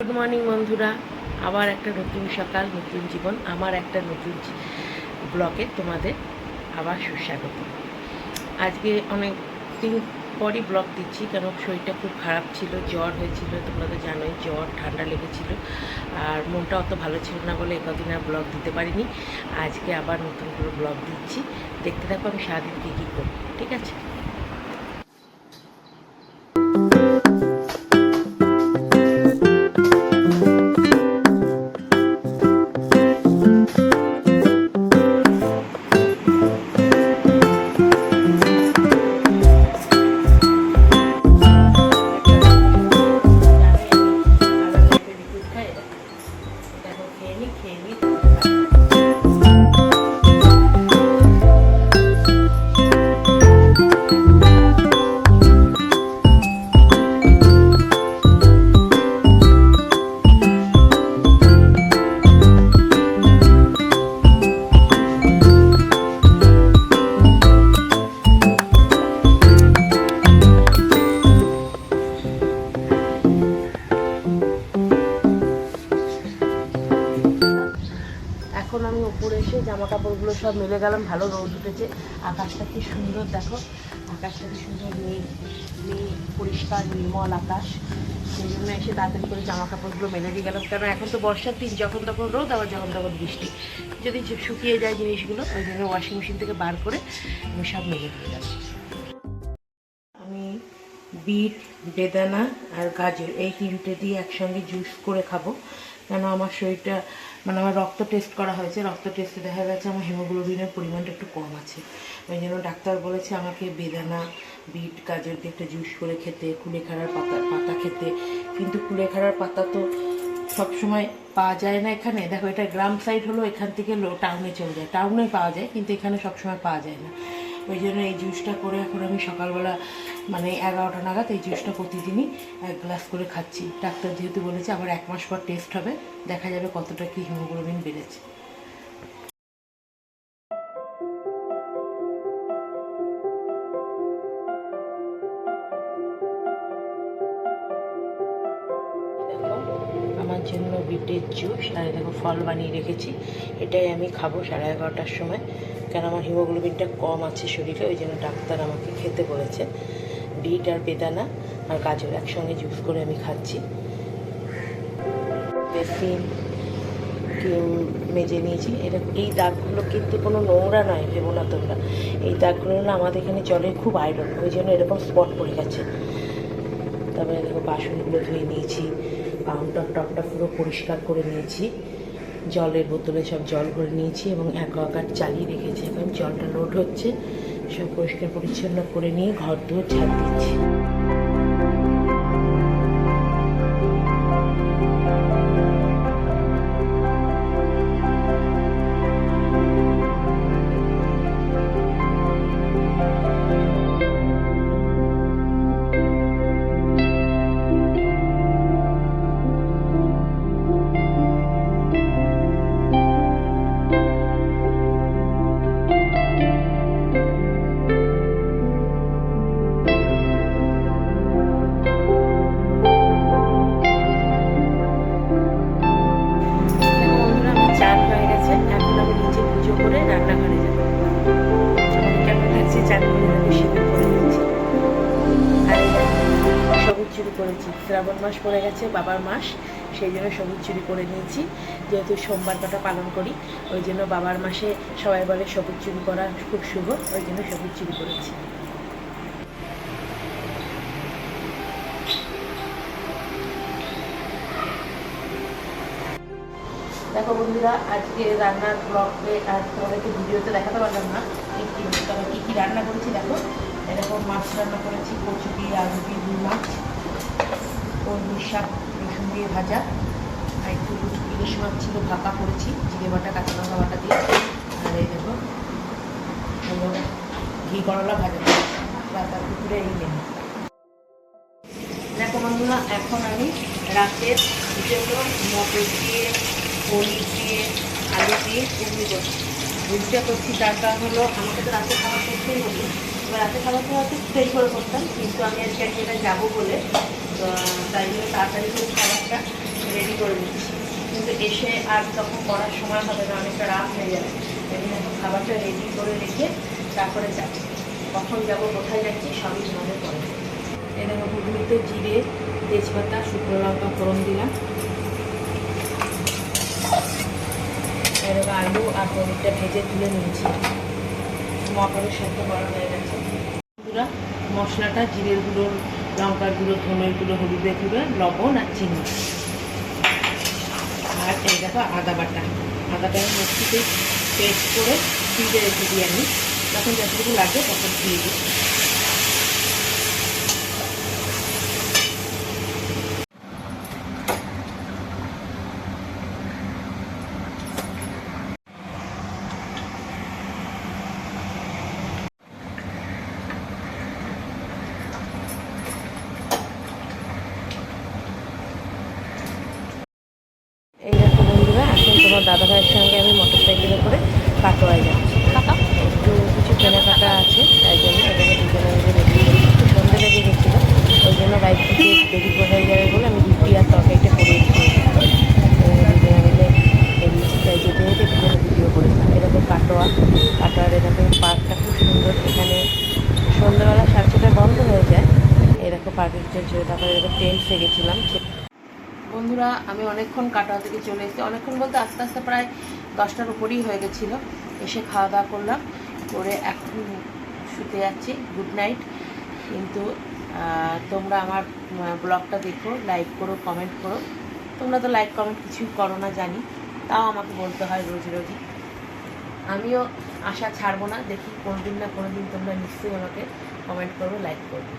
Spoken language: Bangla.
গুড মর্নিং বন্ধুরা। আবার একটা নতুন সকাল, নতুন জীবন, আমার একটা নতুন ব্লগে তোমাদের আবার সুস্বাগত। আজকে অনেক দিন পরই ব্লগ দিচ্ছি, কেন শরীরটা খুব খারাপ ছিল, জ্বর হয়েছিল, তোমরা তো জানোই, জ্বর, ঠান্ডা লেগেছিল, আর মনটা অত ভালো ছিল না বলে একদিন আর ব্লগ দিতে পারিনি। আজকে আবার নতুন করে ব্লগ দিচ্ছি। দেখতে থাকো আমি সারাদিন কী কী করি, ঠিক আছে? এখন আমি উপরে এসে জামা কাপড়গুলো সব মেলে গেলাম, ভালো রোদ উঠেছে। আকাশটা কি সুন্দর দেখো। আকাশটা কি সুন্দর নীল নীল, পরিষ্কার, নির্মল আকাশ। সেই জন্য এসে তাড়াতাড়ি করে জামা কাপড়গুলো মেলে দিয়ে গেলাম। কারণ এখন তো বর্ষার দিন, যখন তখন রোদ, আবার যখন তখন বৃষ্টি। যদি শুকিয়ে যায় জিনিসগুলো, ওই জন্য ওয়াশিং মেশিন থেকে বার করে আমি সব মেলে দিয়ে গেলাম। আমি বিট, বেদানা আর গাজর, এই তিনটে দিয়ে একসঙ্গে জুস করে খাব। কেন আমার শরীরটা মানে আমার রক্ত টেস্ট করা হয়েছে, রক্ত টেস্টে দেখা গেছে আমার হিমোগ্লোবিনের পরিমাণটা একটু কম আছে। ওই জন্য ডাক্তার বলেছে আমাকে বেদানা, বিট, গাজর দিয়ে একটা জুস করে খেতে, কুলেখাড়ার পাতা পাতা খেতে। কিন্তু কুলেখাড়ার পাতা তো সবসময় পাওয়া যায় না এখানে। দেখো, এটা গ্রাম সাইড হলো এখান থেকে লো টাউনে চলে যায়। টাউনে পাওয়া যায়, কিন্তু এখানে সবসময় পাওয়া যায় না। ওই জন্য এই জুসটা করে এখন আমি সকালবেলা মানে এগারোটা নাগাদ এই জুসটা প্রতিদিনই এক গ্লাস করে খাচ্ছি। ডাক্তার যেহেতু বলেছে আবার এক মাস পর টেস্ট হবে, দেখা যাবে কতটা কি হিমোগ্লোবিন বেড়েছে। আমার জন্য বিটের জুস আর দেখো ফল বানিয়ে রেখেছি। এটাই আমি খাব সাড়ে এগারোটার সময়। কেন আমার হিমোগ্লোবিনটা কম আছে শরীরে, ওই জন্য ডাক্তার আমাকে খেতে বলেছে। বিট আর বেদানা আর গাজর একসঙ্গে জুস করে আমি খাচ্ছি। বেসিন ক্রিম মেজে নিয়েছি। এটা এই দাগগুলো কিন্তু কোনো নোংরা নয়, ভেবো না তোমরা। এই দাগগুলো হলো আমাদের এখানে জলে খুব আয়রন ওই জন্য এরকম স্পট পড়ে গেছে। তারপরে দেখো বাসনগুলো ধুয়ে নিয়েছি কাউন্টার টপটা পুরো পরিষ্কার করে নিয়েছি। জলের বোতলে সব জল ভরে নিয়েছি এবং অ্যাকোয়াগার্ড চালিয়ে রেখেছি। এখন জলটা লোড হচ্ছে। সব পরিষ্কার পরিচ্ছন্ন করে নিয়ে ঘর দুয়ার ছাড় দিচ্ছি করেছি। শ্রাবণ মাস পড়ে গেছে, বাবার মাস, সেই জন্য সবুজ চুরি করে নিয়েছি। যেহেতু সোমবার কটা পালন করি, ওই জন্য বাবার মাসে সবাই বলে সবুজ চুরি করা খুব শুভ, ওই জন্য সবুজ চুরি করেছি। দেখো বন্ধুরা, আজকে রান্নার ব্লগে আর তোমাদেরকে ভিডিওতে দেখাতে পারলাম না। কি কি তবে কী কী রান্না করেছি দেখো। এরকম মাছ রান্না করেছি, কচু দিয়ে আলু দিয়ে মাছ। কলমি শাক, রসুন দিয়ে ভাজা। আর একটু ইলিশ মাছ ছিল, ভাপা করেছি, জিরে বাটা, কাঁচা লঙ্কা বাটা দিয়ে। আর এই দেখো ঘি করলা ভাজা। রাতার পুকুরে এই নেই। দেখো বন্ধুরা, এখন আমি রাতের জন্য মটর দিয়ে, পনির দিয়ে, আলু দিয়ে ঘুগনি করছি। ঘুগনিটা করছি, তার কারণ হলো আমাকে তো রাতে খাবার করতেই হতো রাতে খাবার তো হয়তো করে করতাম, কিন্তু আমি আজকে যেটা যাব বলে তো তাই জন্য তাড়াতাড়ি করে খাবারটা রেডি করে নিচ্ছি। কিন্তু এসে আর তখন করার সময় হবে না, অনেকটা রাত হয়ে যাবে। এই জন্য খাবারটা রেডি করে রেখে তারপরে যাচ্ছি কখন যাব, কোথায় যাচ্ছি, সবই তোমাদের পরে। এই দেখো ঘুগনিতে জিরে, তেজপাতা, শুকনো লঙ্কা ফোড়ন দিলাম। এরকম আলু আর পনিরটা ভেজে তুলে নিয়েছি। মটরের সেদ্ধ করা হয়ে গেছে। বন্ধুরা মশলাটা, জিরের গুঁড়ো, লঙ্কার গুঁড়ো, ধনের গুঁড়ো, হলুদের গুঁড়ো, লবণ আর চিনি। আর এই দেখো আদা বাটা। আদাটা আমি মিক্সিতে পেস্ট করে ফ্রিজে রেখে দিই আমি। যখন যতটুকু লাগে তখন দিয়ে দিই এই দেখো বন্ধুরা তোমার দাদা ভাইয়ের সঙ্গে আমি মোটর সাইকেলে করে কাটোয়ায় যাচ্ছি। একটু কিছু কেনাকাটা আছে তাই জন্য এখানে দুজনে মিলে রেডি করি একটু সন্ধে লেগে গেছিল ওই জন্য বাইক থেকে দেরি হয়ে যাবে বলে আমি রুটি আর তরকারিটা করে দুজনে মিলে বেরিয়েছি তাই যেতে যেতে দুজনে ভিডিও করেছিলাম এরকম কাটোয়া কাটোয়ার এরকম পার্কটা খুব সুন্দর। এখানে সন্ধ্যাবেলা সাড়ে ছটায় বন্ধ হয়ে যায়। এরকম পার্কের ছিল তারপরে এরকম টেন্ট সে গেছিলাম বন্ধুরা আমি অনেকক্ষণ কাটোয়া থেকে চলে এসেছি। অনেকক্ষণ বলতে আস্তে আস্তে প্রায় দশটার উপরেই হয়ে গেছিল। এসে খাওয়া দাওয়া করলাম, করে এখন শুতে যাচ্ছি। গুড নাইট কিন্তু তোমরা আমার ব্লগটা দেখো লাইক করো কমেন্ট করো। তোমরা তো লাইক কমেন্ট কিছুই করো না, জানি। তাও আমাকে বলতে হয় রোজ রোজই আমিও আশা ছাড়বো না। দেখি কোনোদিন না কোনোদিন তোমরা নিশ্চয়ই আমাকে কমেন্ট করবে লাইক করবে